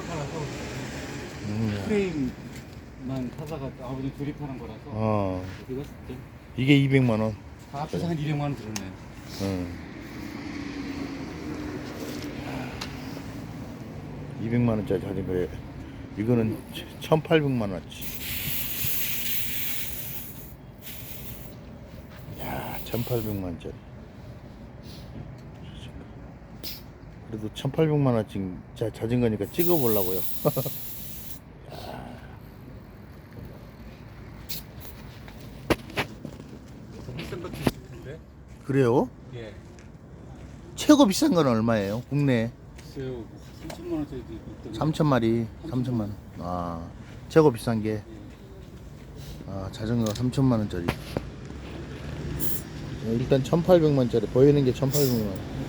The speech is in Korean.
팔아서 음. 프레임만 사다가 아버지 조립하는 거라서 어. 이거 쓸 때. 이게 200만 원. 다 합쳐서 한 200만 원 들었네. 응. 200만 원짜리 자전거에 이거는 1,800만 원치. 야, 1,800만 원짜리. 그래도 1,800만 원짜리 자, 자전거니까 찍어 보려고요. 더 비싼 것도 있을 텐데. 그래요? 예. 최고 비싼 건 얼마예요? 국내 글쎄요, 3천만 원짜리도 있던데. 3천 마리, 3천만 원. 아, 최고 비싼 게 아, 자전거가 3천만 원짜리. 어, 일단 1,800만 원짜리 보이는 게 1,800만 원.